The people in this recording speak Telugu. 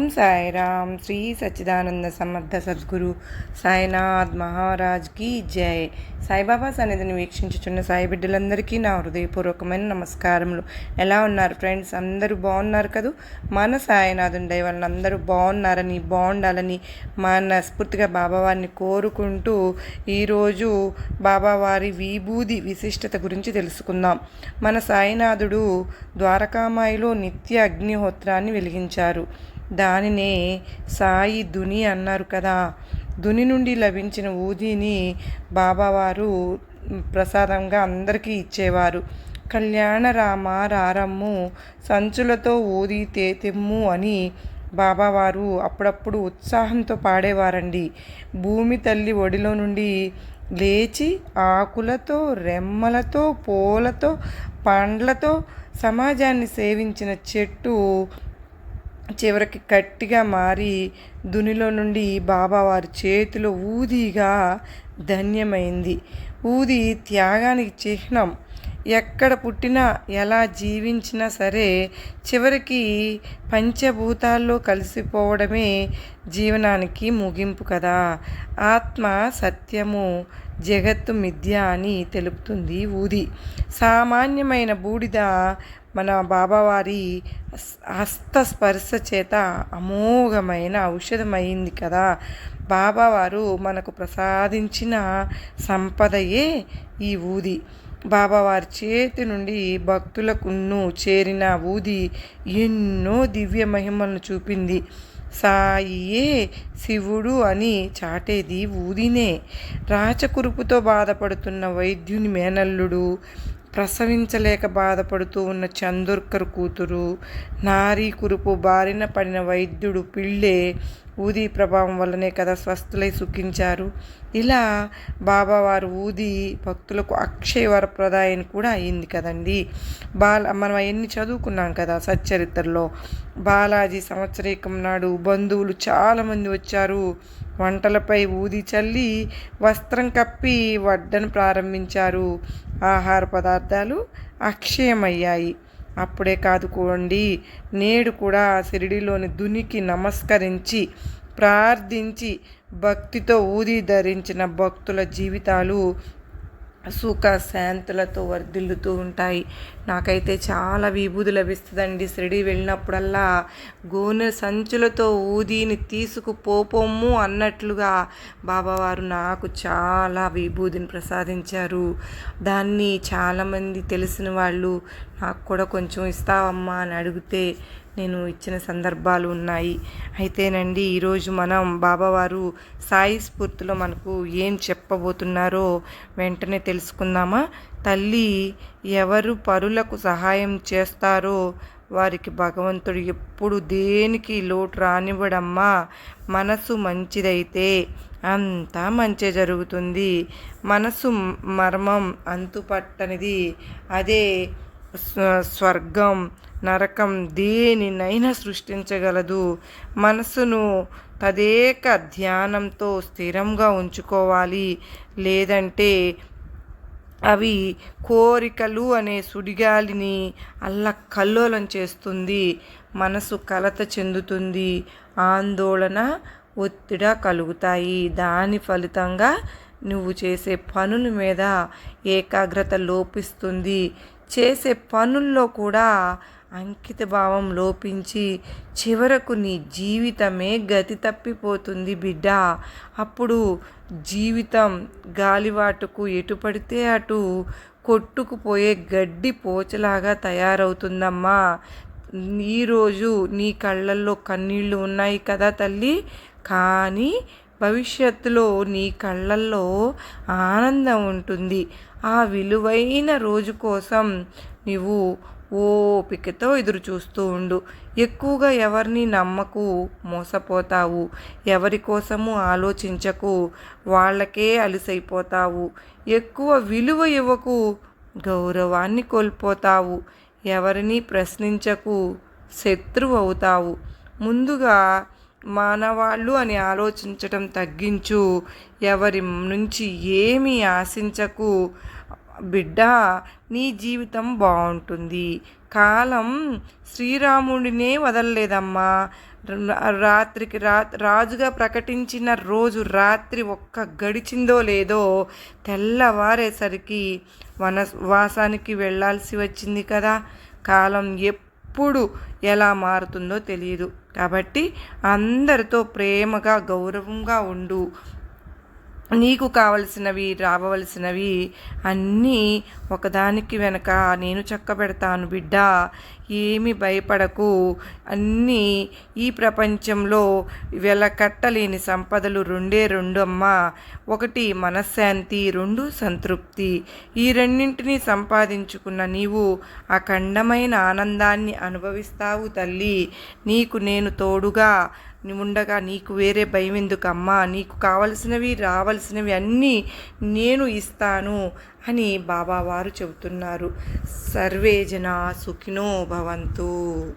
ఓం సాయిరామ్. శ్రీ సచ్చిదానంద సమర్థ సద్గురు సాయినాథ్ మహారాజ్కి జై. సాయిబాబా సన్నిధిని వీక్షించుచున్న సాయి బిడ్డలందరికీ నా హృదయపూర్వకమైన నమస్కారములు. ఎలా ఉన్నారు ఫ్రెండ్స్? అందరూ బాగున్నారు కదూ? మన సాయినాథ్ ఉండే వలన అందరూ బాగున్నారని బాగుండాలని మనస్ఫూర్తిగా బాబావారిని కోరుకుంటూ ఈరోజు బాబావారి విభూది విశిష్టత గురించి తెలుసుకుందాం. మన సాయినాథుడు ద్వారకామాయిలో నిత్య అగ్నిహోత్రాన్ని వెలిగించారు. దానినే సాయి దుని అన్నారు కదా. దుని నుండి లభించిన ఊదిని బాబావారు ప్రసాదంగా అందరికీ ఇచ్చేవారు. కళ్యాణ రామ రారమ్ము సంచులతో ఊది తేతెమ్ము అని బాబావారు అప్పుడప్పుడు ఉత్సాహంతో పాడేవారండి. భూమి తల్లి ఒడిలో నుండి లేచి ఆకులతో రెమ్మలతో పూలతో పండ్లతో సమాజాన్ని సేవించిన చెట్టు చివరికి గట్టిగా మారి దునిలో నుండి బాబా వారి చేతిలో ఊదిగా ధన్యమైంది. ఊది త్యాగానికి చిహ్నం. ఎక్కడ పుట్టినా ఎలా జీవించినా సరే చివరికి పంచభూతాల్లో కలిసిపోవడమే జీవనానికి ముగింపు కదా. ఆత్మ సత్యము జగత్తు మిథ్య అని తెలుపుతుంది ఊది. సామాన్యమైన బూడిద మన బాబావారి హస్తస్పర్శ చేత అమోఘమైన ఔషధమైంది కదా. బాబావారు మనకు ప్రసాదించిన సంపదయే ఈ ఊది. బాబావారి చేతి నుండి భక్తులకును చేరిన ఊది ఎన్నో దివ్య మహిమలను చూపింది. సాయియే శివుడు అని చాటేది ఊదినే. రాచకురుపుతో బాధపడుతున్న వైద్యుని మేనల్లుడు ప్రసవించలేక బాధపడుతూ ఉన్న చందుర్కర్ కూతురు నారీ కురుపు బారిన పడిన వైద్యుడు పిళ్ళే ఊది ప్రభావం వల్లనే కదా స్వస్థులై సుఖించారు. ఇలా బాబావారు ఊది భక్తులకు అక్షయ వరప్రదాయని కూడా అయింది కదండి. బాల మనం అవన్నీ చదువుకున్నాం కదా సచ్చరిత్రలో. బాలాజీ సంవత్సరీకం నాడు బంధువులు చాలామంది వచ్చారు. వంటలపై ఊది చల్లి వస్త్రం కప్పి వడ్డను ప్రారంభించారు. ఆహార పదార్థాలు అక్షయమయ్యాయి. అప్పుడే కాదుకోండి. నేడు కూడా ఆ షిరిడిలోని దునికి నమస్కరించి ప్రార్థించి భక్తితో ఊది ధరించిన భక్తుల జీవితాలు సుఖ శాంతులతో వర్ధిల్లుతూ ఉంటాయి. నాకైతే చాలా విభూది లభిస్తుందండి. షిరిడి వెళ్ళినప్పుడల్లా గోనె సంచులతో ఊదిని తీసుకుపోపోము అన్నట్లుగా బాబావారు నాకు చాలా విభూదిని ప్రసాదించారు. దాన్ని చాలామంది తెలిసిన వాళ్ళు నాకు కూడా కొంచెం ఇస్తావమ్మా అని అడిగితే నేను ఇచ్చిన సందర్భాలు ఉన్నాయి. అయితేనండి ఈరోజు మనం బాబావారు సాయి స్ఫూర్తిలో మనకు ఏం చెప్పబోతున్నారో వెంటనే తెలుసుకుందామా? తల్లి ఎవరు పరులకు సహాయం చేస్తారో వారికి భగవంతుడు ఎప్పుడు దేనికి లోటు రానివ్వడమ్మా? మనసు మంచిదైతే అంతా మంచి జరుగుతుంది. మనసు మర్మం అంతుపట్టనిది. అదే స్వర్గం నరకం దేనినైనా సృష్టించగలదు. మనసును తదేక ధ్యానంతో స్థిరంగా ఉంచుకోవాలి. లేదంటే అవి కోరికలు అనే సుడిగాలిని అల్ల కల్లోలం చేస్తుంది. మనసు కలత చెందుతుంది. ఆందోళన ఒత్తిడ కలుగుతాయి. దాని ఫలితంగా నువ్వు చేసే పనుల మీద ఏకాగ్రత లోపిస్తుంది. చేసే పనుల్లో కూడా అంకిత భావం లోపించి చివరకు నీ జీవితమే గతి తప్పిపోతుంది బిడ్డ. అప్పుడు జీవితం గాలివాటుకు ఎటు పడితే అటు కొట్టుకుపోయే గడ్డి పోచలాగా తయారవుతుందమ్మా. ఈరోజు నీ కళ్ళల్లో కన్నీళ్ళు ఉన్నాయి కదా తల్లి. కానీ భవిష్యత్తులో నీ కళ్ళల్లో ఆనందం ఉంటుంది. ఆ విలువైన రోజు కోసం నీవు ఓపికతో ఎదురు చూస్తూ ఉండు. ఎక్కువగా ఎవరిని నమ్మకు మోసపోతావు. ఎవరి కోసము ఆలోచించకు. వాళ్ళకే అలసైపోతావు. ఎక్కువ విలువ ఇవ్వకు. గౌరవాన్ని కోల్పోతావు. ఎవరిని ప్రశ్నించకు శత్రువు అవుతావు. ముందుగా మానవాళ్ళు అని ఆలోచించటం తగ్గించు. ఎవరి నుంచి ఏమీ ఆశించకు. బిడ్డ నీ జీవితం బాగుంటుంది. కాలం శ్రీరాముడినే వదలలేదమ్మా. రాత్రికి రా రాజుగా ప్రకటించిన రోజు రాత్రి ఒక్క గడిచిందో లేదో తెల్లవారేసరికి వనవాసానికి వెళ్ళాల్సి వచ్చింది కదా. కాలం ఎప్పుడు ఎలా మారుతుందో తెలియదు కాబట్టి అందరితో ప్రేమగా గౌరవంగా ఉండు. నీకు కావలసినవి రావలసినవి అన్నీ ఒకదానికి వెనక నేను చక్కబెడతాను బిడ్డ. ఏమి భయపడకు. అన్నీ ఈ ప్రపంచంలో వెలకట్టలేని సంపదలు రెండే రెండు అమ్మ ఒకటి మనశ్శాంతి రెండు సంతృప్తి. ఈ రెండింటిని సంపాదించుకున్న నీవు అఖండమైన ఆనందాన్ని అనుభవిస్తావు తల్లి. నీకు నేను తోడుగా ఉండగా నీకు వేరే భయం ఎందుకమ్మా? నీకు కావలసినవి రావలసినవి అన్నీ నేను ఇస్తాను అని బాబావారు చెబుతున్నారు. సర్వే జనా సుఖినో భవంతు.